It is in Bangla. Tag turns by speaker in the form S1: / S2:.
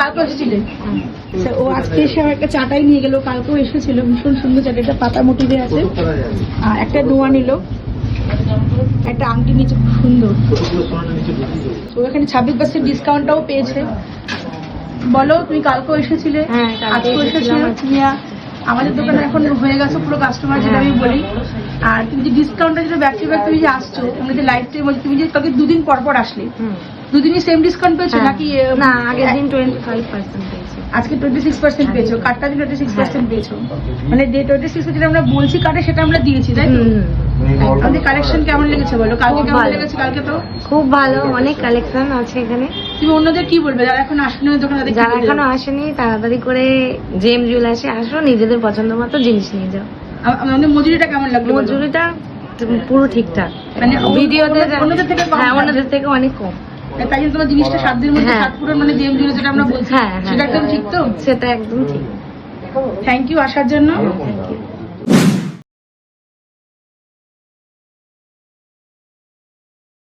S1: কালকে এসেছিলে? আচ্ছা, ও আজকে এসে আমার একটা চাটাই নিয়ে গেল কালকেও এসেছিল ভীষণ সুন্দর চাটা এটা পাতা মোটিভে আছে। আর একটা নোয়া নিল। একটা আংটি নিচে খুব সুন্দর। তো এখানে ছাব্বিশ পার্সেন্ট ডিসকাউন্টটাও পেয়েছে। বলো তুমি কালকেও এসেছিলে?
S2: হ্যাঁ,
S1: আজকেও এসেছিলে। আমাদের দোকানে এখন হয়ে গেছে পুরো কাস্টমার যেটা আমি বলি। আর তুমি যে ডিসকাউন্টটা যেটা ব্যাক টু ব্যাক তুমি যে আসছো তুমি যে লাইফ টাইম তুমি যে কালকে দুদিন পর পর আসলে। দুদিনই সেম ডিসকাউন্ট পেয়েছ
S2: হ্যাঁ।
S1: নাকি
S2: না আগের দিন টোয়েন্টি ফাইভ পার্সেন্ট পেয়েছি।
S1: আজকে টোয়েন্টি সিক্স পার্সেন্ট পেয়েছ কার্ডটা যে টোয়েন্টি সিক্স পার্সেন্ট পেয়েছ। মানে ডে টোয়েন্টি সিক্স যেটা আমরা বলছি কার্ডে সেটা আমরা দিয়েছি তাই তো। আমাদের কালেকশন কেমন লেগেছে বলো? কালকে কেমন লেগেছে কালকে তো?
S2: খুব ভালো অনেক কালেকশন আছে এখানে।
S1: তুমি অন্যদের কি বলবে? যারা এখন আসেনি দোকানে তাদের
S2: যারা এখনও আসেনি তাড়াতাড়ি করে জেম জুয়েলার্সে আসো নিজেদের পছন্দ মতো জিনিস নিয়ে যাও।
S1: আম- আমাদের মজুরিটা কেমন লাগল
S2: মজুরিটা পুরো ঠিকঠাক।
S1: মানে
S2: ভিডিওতে হ্যাঁ? অন্যদের থেকে অনেক কম।
S1: তাই জন্য তোমার জিনিসটা সাত দিনের মধ্যে
S2: হ্যাঁ।
S1: সাত পুরো মানে জেম জিরো যেটা আমরা বলছি।
S2: হ্যাঁ হ্যাঁ।
S1: সেটা একদম ঠিক তো?
S2: সেটা একদম ঠিক।
S1: থ্যাংক ইউ আসার জন্য।
S2: Thank you